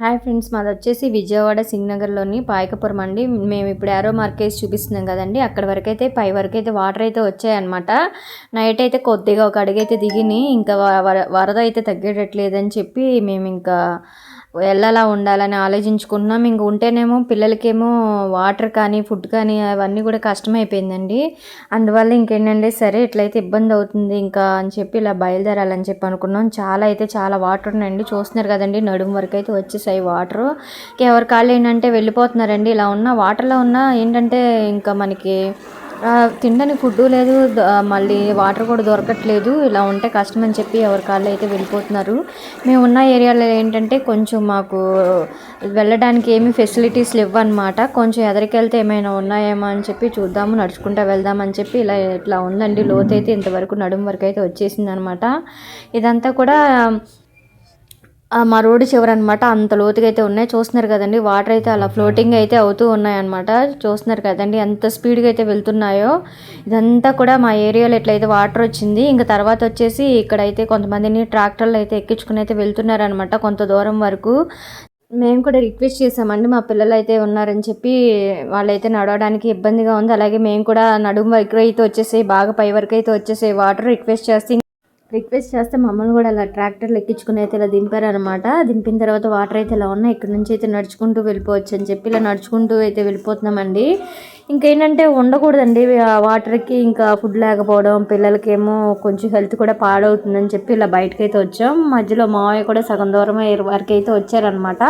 Hi friends మాది వచ్చేసి విజయవాడ సింగ్నగర్లోని పాయకపురం అండి. మేము ఇప్పుడు ఏరో మార్కేజ్ చూపిస్తున్నాం కదండి. అక్కడ వరకు అయితే పై వరకు అయితే వాటర్ అయితే వచ్చాయన్నమాట. నైట్ అయితే కొద్దిగా ఒక అడుగైతే దిగిని ఇంకా వరద అయితే తగ్గేటట్లేదని చెప్పి మేము ఇంకా వెళ్ళాలా ఉండాలని ఆలోచించుకుంటున్నాం. ఇంక ఉంటేనేమో పిల్లలకేమో వాటర్ కానీ ఫుడ్ కానీ అవన్నీ కూడా కష్టమైపోయిందండి. అందువల్ల ఇంకేంటంటే సరే ఇట్లయితే ఇబ్బంది అవుతుంది ఇంకా అని చెప్పి ఇలా బయలుదేరాలని చెప్పి అనుకున్నాం. చాలా అయితే చాలా వాటర్ ఉన్నాయండి. చూస్తున్నారు కదండి నడుము వరకు అయితే వచ్చేసాయి వాటర్. ఎవరి కాళ్ళు ఏంటంటే వెళ్ళిపోతున్నారండి. ఇలా ఉన్న వాటర్లో ఉన్న ఏంటంటే ఇంకా మనకి తినడానికి ఫుడ్ లేదు మళ్ళీ వాటర్ కూడా దొరకట్లేదు. ఇలా ఉంటే కష్టం అని చెప్పి ఎవరి కాళ్ళు అయితే వెళ్ళిపోతున్నారు. మేము ఉన్న ఏరియాలో ఏంటంటే కొంచెం మాకు వెళ్ళడానికి ఏమి ఫెసిలిటీస్ లేవు అనమాట కొంచెం ఎదరికెళ్తే ఏమైనా ఉన్నాయేమో అని చెప్పి చూద్దాము నడుచుకుంటా వెళ్దామని చెప్పి ఇలా ఇట్లా ఉందండి. లోతు అయితే ఇంతవరకు నడుము వరకు అయితే వచ్చేసింది అనమాట ఇదంతా కూడా మా రోడ్డు చివర అనమాట అంత లోతుగా అయితే ఉన్నాయి. చూస్తున్నారు కదండి వాటర్ అయితే అలా ఫ్లోటింగ్ అయితే అవుతూ ఉన్నాయి అనమాట చూస్తున్నారు కదండి ఎంత స్పీడ్గా అయితే వెళ్తున్నాయో. ఇదంతా కూడా మా ఏరియాలో ఎట్లయితే వాటర్ వచ్చింది ఇంకా తర్వాత వచ్చేసి ఇక్కడైతే కొంతమందిని ట్రాక్టర్లు అయితే ఎక్కించుకుని అయితే వెళ్తున్నారనమాట కొంత దూరం వరకు. మేము కూడా రిక్వెస్ట్ చేసామండి మా పిల్లలు అయితే ఉన్నారని చెప్పి వాళ్ళైతే నడవడానికి ఇబ్బందిగా ఉంది. అలాగే మేము కూడా నడుము వరకు అయితే వచ్చేసి బాగా పై వరకు అయితే వచ్చేసి వాటర్ రిక్వెస్ట్ చేస్తే రిక్వెస్ట్ చేస్తే మమ్మల్ని కూడా అలా ట్రాక్టర్లు ఎక్కించుకుని అయితే ఇలా దింపారనమాట దింపిన తర్వాత వాటర్ అయితే ఇలా ఉన్నాయి. ఇక్కడ నుంచి అయితే నడుచుకుంటూ వెళ్ళిపోవచ్చు అని చెప్పి ఇలా నడుచుకుంటూ అయితే వెళ్ళిపోతున్నామండి. ఇంకేంటంటే ఉండకూడదండి. వాటర్కి ఇంకా ఫుడ్ లేకపోవడం పిల్లలకేమో కొంచెం హెల్త్ కూడా పాడవుతుందని చెప్పి ఇలా బయటకు అయితే వచ్చాం. మధ్యలో మావయ్య కూడా సగం దూరం వరకు అయితే వచ్చారనమాట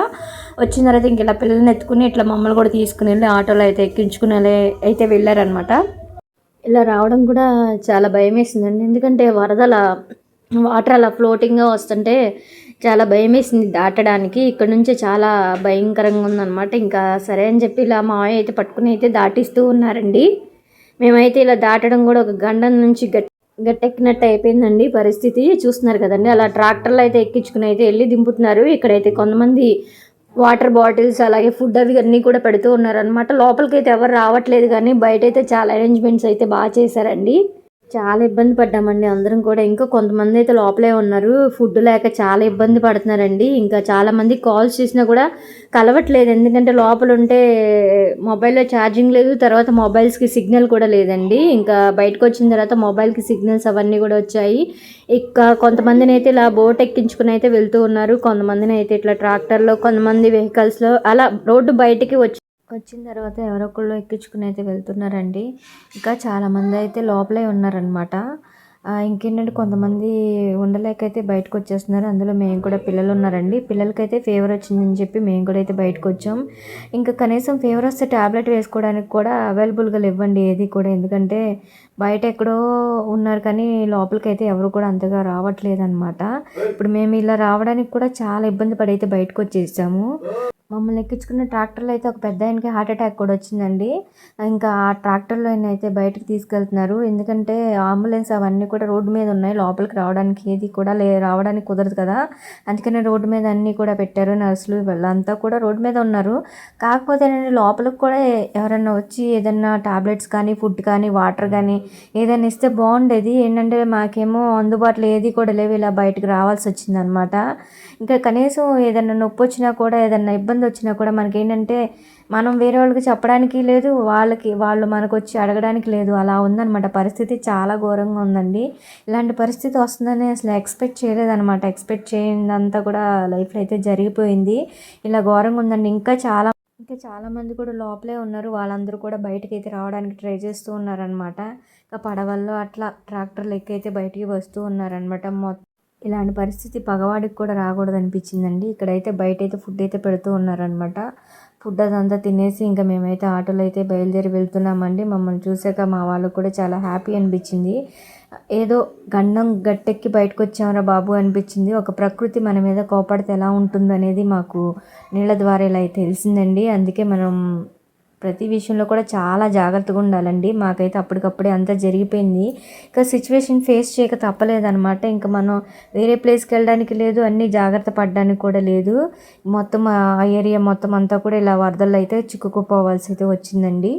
వచ్చిన తర్వాత ఇంక ఇలా పిల్లల్ని ఎత్తుకుని ఇట్లా మమ్మల్ని కూడా తీసుకుని వెళ్ళి ఆటోలో అయితే ఎక్కించుకుని అయితే వెళ్ళారనమాట ఇలా రావడం కూడా చాలా భయం వేసిందండి ఎందుకంటే వరదల వాటర్ అలా ఫ్లోటింగ్గా వస్తుంటే చాలా భయం వేసింది దాటడానికి. ఇక్కడ నుంచే చాలా భయంకరంగా ఉందన్నమాట. ఇంకా సరే అని చెప్పి ఇలా మా అయితే పట్టుకుని అయితే దాటిస్తూ ఉన్నారండి. మేమైతే ఇలా దాటడం కూడా ఒక గండం నుంచి గట్టి గట్టెక్కినట్టు అయిపోయిందండి పరిస్థితి. చూస్తున్నారు కదండి అలా ట్రాక్టర్లు అయితే ఎక్కించుకుని అయితే వెళ్ళి దింపుతున్నారు. ఇక్కడైతే కొంతమంది వాటర్ బాటిల్స్ అలాగే ఫుడ్ అవి అన్నీ కూడా పెడుతూ ఉన్నారనమాట లోపలికి అయితే ఎవరు రావట్లేదు కానీ బయట అయితే చాలా అరేంజ్మెంట్స్ అయితే బాగా చేశారండి. చాలా ఇబ్బంది పడ్డామండి అందరం కూడా. ఇంకా కొంతమంది అయితే లోపలే ఉన్నారు. ఫుడ్ లేక చాలా ఇబ్బంది పడుతున్నారండి. ఇంకా చాలామంది కాల్స్ చేసినా కూడా కలవట్లేదు. ఎందుకంటే లోపల ఉంటే మొబైల్లో ఛార్జింగ్ లేదు. తర్వాత మొబైల్స్కి సిగ్నల్ కూడా లేదండి. ఇంకా బయటకు వచ్చిన తర్వాత మొబైల్కి సిగ్నల్స్ అవన్నీ కూడా వచ్చాయి. ఇంకా కొంతమందిని అయితే ఇలా బోట్ ఎక్కించుకుని అయితే వెళ్తూ ఉన్నారు. కొంతమందిని అయితే ఇట్లా ట్రాక్టర్లో కొంతమంది వెహికల్స్లో అలా రోడ్డు బయటికి వచ్చి వచ్చిన తర్వాత ఎవరో ఒకళ్ళు ఎక్కించుకుని అయితే వెళ్తున్నారండి. ఇంకా చాలామంది అయితే లోపలే ఉన్నారనమాట ఇంకేంటంటే కొంతమంది ఉండలేకైతే బయటకు వచ్చేస్తున్నారు అందులో మేము కూడా పిల్లలు ఉన్నారండి. పిల్లలకైతే ఫీవర్ వచ్చిందని చెప్పి మేము కూడా అయితే బయటకు వచ్చాం ఇంకా కనీసం ఫీవర్ వస్తే ట్యాబ్లెట్ వేసుకోవడానికి కూడా అవైలబుల్గా ఇవ్వండి ఏది కూడా. ఎందుకంటే బయట ఎక్కడో ఉన్నారు కానీ లోపలికి అయితే ఎవరు కూడా అంతగా రావట్లేదు అనమాట ఇప్పుడు మేము ఇలా రావడానికి కూడా చాలా ఇబ్బంది పడి అయితే బయటకు వచ్చేసాము మమ్మల్ని ఎక్కించుకున్న ట్రాక్టర్లో అయితే ఒక పెద్ద ఆయనకి హార్ట్ అటాక్ కూడా వచ్చిందండి. ఇంకా ఆ ట్రాక్టర్లో అయితే బయటకు తీసుకెళ్తున్నారు. ఎందుకంటే అంబులెన్స్ అవన్నీ కూడా రోడ్డు మీద ఉన్నాయి. లోపలికి రావడానికి ఏది కూడా లే రావడానికి కుదరదు కదా. అందుకనే రోడ్డు మీద అన్నీ కూడా పెట్టారు. నర్సులు వీళ్ళంతా కూడా రోడ్డు మీద ఉన్నారు. కాకపోతే నేను లోపలికి కూడా ఎవరైనా వచ్చి ఏదన్నా టాబ్లెట్స్ కానీ ఫుడ్ కానీ వాటర్ కానీ ఏదైనా ఇస్తే బాగుండేది. ఏంటంటే మాకేమో అందుబాటులో ఏది కూడా లేవు. ఇలా బయటకు రావాల్సి వచ్చిందనమాట. ఇంకా కనీసం ఏదైనా నొప్పి వచ్చినా కూడా ఏదైనా ఇబ్బంది ఇబ్బంది వచ్చినా కూడా మనకి ఏంటంటే మనం వేరే వాళ్ళకి చెప్పడానికి లేదు వాళ్ళకి వాళ్ళు మనకు వచ్చి అడగడానికి లేదు. అలా ఉందన్నమాట. పరిస్థితి చాలా ఘోరంగా ఉందండి. ఇలాంటి పరిస్థితి వస్తుందని అసలు ఎక్స్పెక్ట్ చేయలేదన్నమాట. ఎక్స్పెక్ట్ చేయిందంతా కూడా లైఫ్లో అయితే జరిగిపోయింది. ఇలా ఘోరంగా ఉందండి. ఇంకా చాలా ఇంకా చాలామంది కూడా లోపలే ఉన్నారు. వాళ్ళందరూ కూడా బయటకి అయితే రావడానికి ట్రై చేస్తూ ఉన్నారనమాట ఇంకా పడవల్లో అట్లా ట్రాక్టర్లు ఎక్కైతే బయటికి వస్తూ ఉన్నారనమాట మొత్తం ఇలాంటి పరిస్థితి పగవాడికి కూడా రాకూడదు అనిపించిందండి ఇక్కడైతే బయట అయితే ఫుడ్ అయితే పెడుతూ ఉన్నారనమాట ఫుడ్ అదంతా తినేసి ఇంకా మేమైతే ఆటోలో అయితే బయలుదేరి వెళ్తున్నామండి. మమ్మల్ని చూసాక మా వాళ్ళకు కూడా చాలా హ్యాపీ అనిపించింది. ఏదో గండం గట్టెక్కి బయటకు వచ్చామరా బాబు అనిపించింది. ఒక ప్రకృతి మన మీద కోపడితే ఎలా ఉంటుందనేది మాకు నీళ్ళ ద్వారా ఇలా తెలిసిందండి. అందుకే మనం ప్రతి విషయంలో కూడా చాలా జాగ్రత్తగా ఉండాలండి. మాకైతే అప్పటికప్పుడే అంతా జరిగిపోయింది. ఇంకా సిచ్యువేషన్ ఫేస్ చేయక తప్పలేదనమాట ఇంకా మనం వేరే ప్లేస్కి వెళ్ళడానికి లేదు అన్నీ జాగ్రత్త పడడానికి కూడా లేదు. మొత్తం ఆ ఏరియా మొత్తం అంతా కూడా ఇలా వరదల్లో అయితే చిక్కుకుపోవాల్సి అయితే వచ్చిందండి.